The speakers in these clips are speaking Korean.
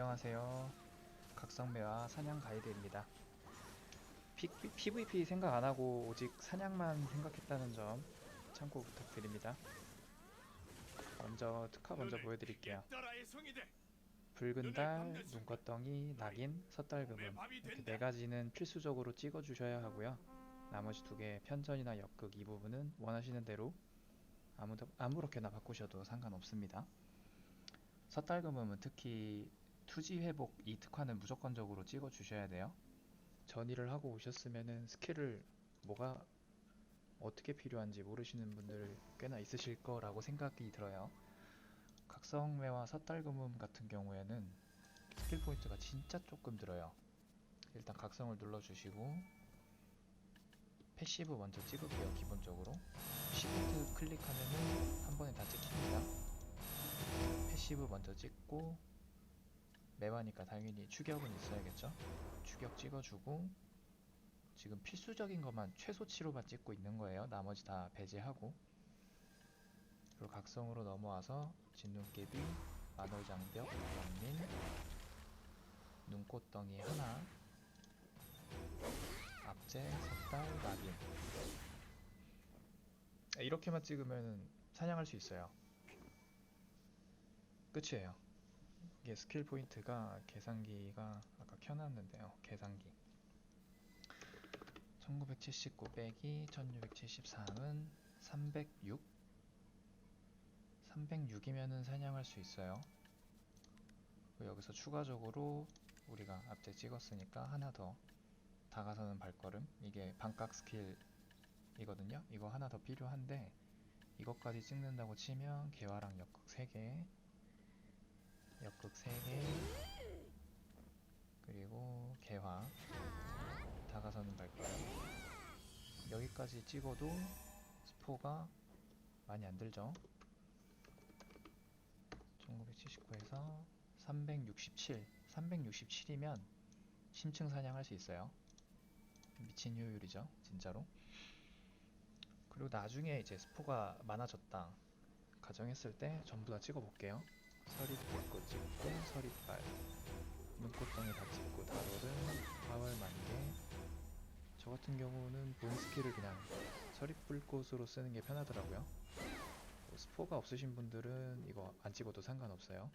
안녕하세요. 각성매와 사냥 가이드입니다. P, PVP 생각 안 하고 오직 사냥만 생각했다는 점 참고 부탁드립니다. 먼저 특화 먼저 보여드릴게요. 붉은 달, 눈꽃덩이, 낙인, 섣달금은 이렇게 네 가지는 필수적으로 찍어 주셔야 하고요. 나머지 두 개 편전이나 역극 이 부분은 원하시는 대로 아무 아무렇게나 바꾸셔도 상관없습니다. 섣달금은 특히 투지 회복 이 특화는 무조건적으로 찍어 주셔야 돼요. 전이를 하고 오셨으면은 스킬을 뭐가 어떻게 필요한지 모르시는 분들 꽤나 있으실 거라고 생각이 들어요. 각성매와 섣달금음 같은 경우에는 스킬 포인트가 진짜 조금 들어요. 일단 각성을 눌러주시고 패시브 먼저 찍을게요. 기본적으로 시프트 클릭하면은 한 번에 다 찍힙니다. 패시브 먼저 찍고 매화니까 당연히 추격은 있어야겠죠. 추격 찍어주고 지금 필수적인 것만 최소치로만 찍고 있는 거예요. 나머지 다 배제하고 그리고 각성으로 넘어와서 진눈깨비, 만월장벽, 영민, 눈꽃덩이 하나, 앞제, 섣달, 낙인 아, 이렇게만 찍으면 사냥할 수 있어요. 끝이에요. 이게 스킬 포인트가 계산기가 아까 켜놨는데요. 계산기 1979 빼기 1673은 306 306이면은 사냥할 수 있어요. 여기서 추가적으로 우리가 앞에 찍었으니까 하나 더 다가서는 발걸음 이게 반각 스킬이거든요. 이거 하나 더 필요한데 이것까지 찍는다고 치면 개화랑 역극 3개 역극 3개. 그리고 개화. 다가서는 발걸음 여기까지 찍어도 스포가 많이 안 들죠. 1979에서 367 367이면 심층 사냥할 수 있어요. 미친 효율이죠 진짜로. 그리고 나중에 이제 스포가 많아졌다. 가정했을 때 전부 다 찍어 볼게요 서리 뿔고 찍고 서리빨 눈꽃덩이 다 찍고 다로른 파월 만개 저 같은 경우는 본 스킬을 그냥 서리 뿔꽃으로 쓰는 게 편하더라고요 뭐 스포가 없으신 분들은 이거 안 찍어도 상관없어요.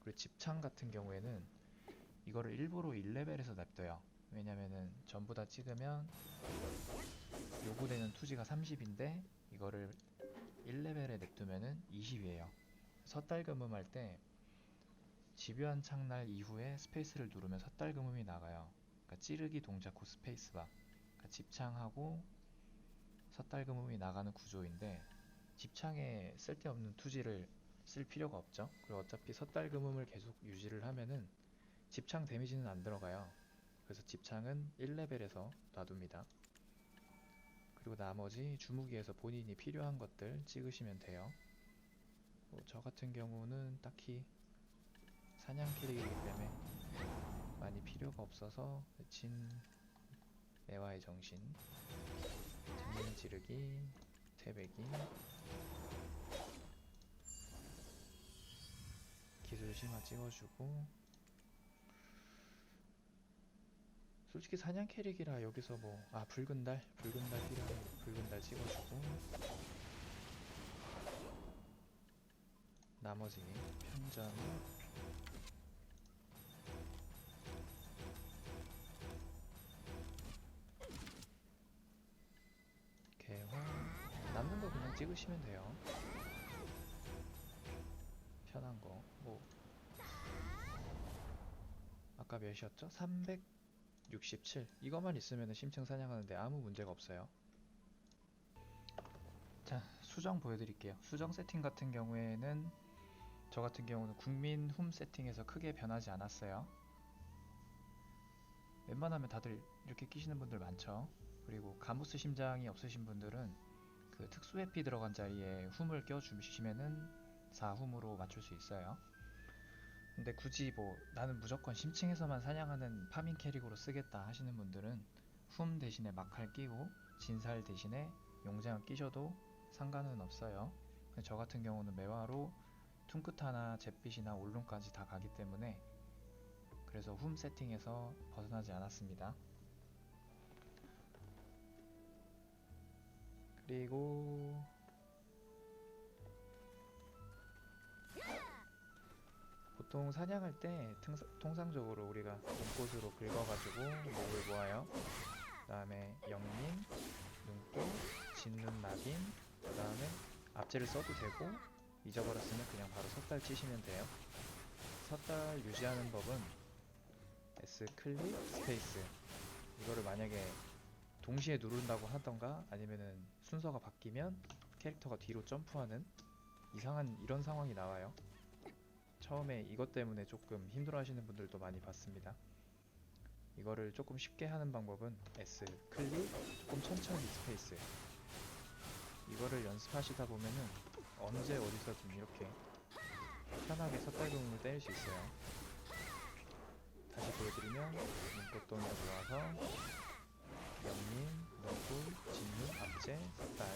그리고 집창 같은 경우에는 이거를 일부러 1레벨에서 냅둬요. 왜냐면은 전부 다 찍으면 요구되는 투지가 30인데 이거를 1레벨에 냅두면은 20이에요. 섣달 금음 할 때 집요한 창날 이후에 스페이스를 누르면 섣달 금음이 나가요. 그러니까 찌르기 동작 후 스페이스바. 그러니까 집창하고 섣달 금음이 나가는 구조인데 집창에 쓸데없는 투지를 쓸 필요가 없죠. 그리고 어차피 섣달 금음을 계속 유지를 하면은 집창 데미지는 안 들어가요. 그래서 집창은 1레벨에서 놔둡니다. 그리고 나머지 주무기에서 본인이 필요한 것들 찍으시면 돼요. 뭐저 같은 경우는 딱히 사냥 캐릭이기 때문에 많이 필요가 없어서 진 매화의 정신, 재능 지르기, 태백이 기술 심화 찍어주고 솔직히 사냥 캐릭이라 여기서 뭐 아 붉은 달 붉은 달 필요하면 붉은 달 찍어주고 나머지 편전 개화 남는 거 그냥 찍으시면 돼요. 편한 거. 뭐 아까 몇이었죠? 367. 이것만 있으면 심층 사냥하는데 아무 문제가 없어요. 자, 수정 보여드릴게요. 수정 세팅 같은 경우에는 저 같은 경우는 국민 홈 세팅에서 크게 변하지 않았어요. 웬만하면 다들 이렇게 끼시는 분들 많죠. 그리고 가무스 심장이 없으신 분들은 그 특수 회피 들어간 자리에 훔을 껴주시면은 4훔으로 맞출 수 있어요. 근데 굳이 뭐 나는 무조건 심층에서만 사냥하는 파밍 캐릭으로 쓰겠다 하시는 분들은 훔 대신에 막칼 끼고 진살 대신에 용장을 끼셔도 상관은 없어요. 저 같은 경우는 매화로 퉁크타나 잿빛이나 올론까지 다 가기 때문에 그래서 훔 세팅에서 벗어나지 않았습니다. 그리고 보통 사냥할 때 통사- 통상적으로 우리가 눈꽃으로 긁어가지고 목을 모아요. 그 다음에 영린, 눈꽃, 진눈 낙인, 그 다음에 앞제를 써도 되고 잊어버렸으면 그냥 바로 섣달 치시면 돼요. 섣달 유지하는 법은 S 클릭 스페이스 이거를 만약에 동시에 누른다고 하던가 아니면은 순서가 바뀌면 캐릭터가 뒤로 점프하는 이상한 이런 상황이 나와요. 처음에 이것 때문에 조금 힘들어 하시는 분들도 많이 봤습니다. 이거를 조금 쉽게 하는 방법은 S 클릭 조금 천천히 스페이스 이거를 연습하시다 보면은 언제 어디서든 이렇게 편하게 섣달금을 때릴 수 있어요. 다시 보여드리면 눈꽃동이가 들어와서 영민, 눈꽃, 진눈, 앞제, 섣달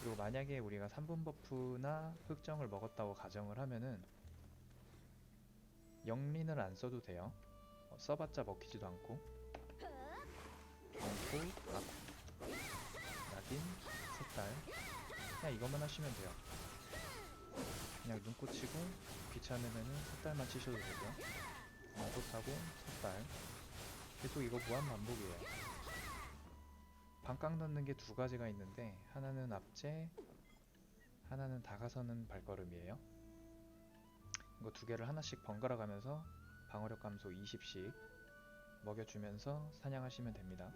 그리고 만약에 우리가 3분 버프나 흑정을 먹었다고 가정을 하면은 영린을 안 써도 돼요. 어, 써봤자 먹히지도 않고 눈꽃, 앞, 낙인, 색깔 그냥 이것만 하시면 돼요. 그냥 눈꽃 치고 귀찮으면은 색깔만 치셔도 되고요. 눈꽃하고 색깔 계속 이거 무한 반복이에요. 반깡 넣는 게 두 가지가 있는데 하나는 앞제, 하나는 다가서는 발걸음이에요. 이거 두 개를 하나씩 번갈아 가면서 방어력 감소 20씩 먹여주면서 사냥하시면 됩니다.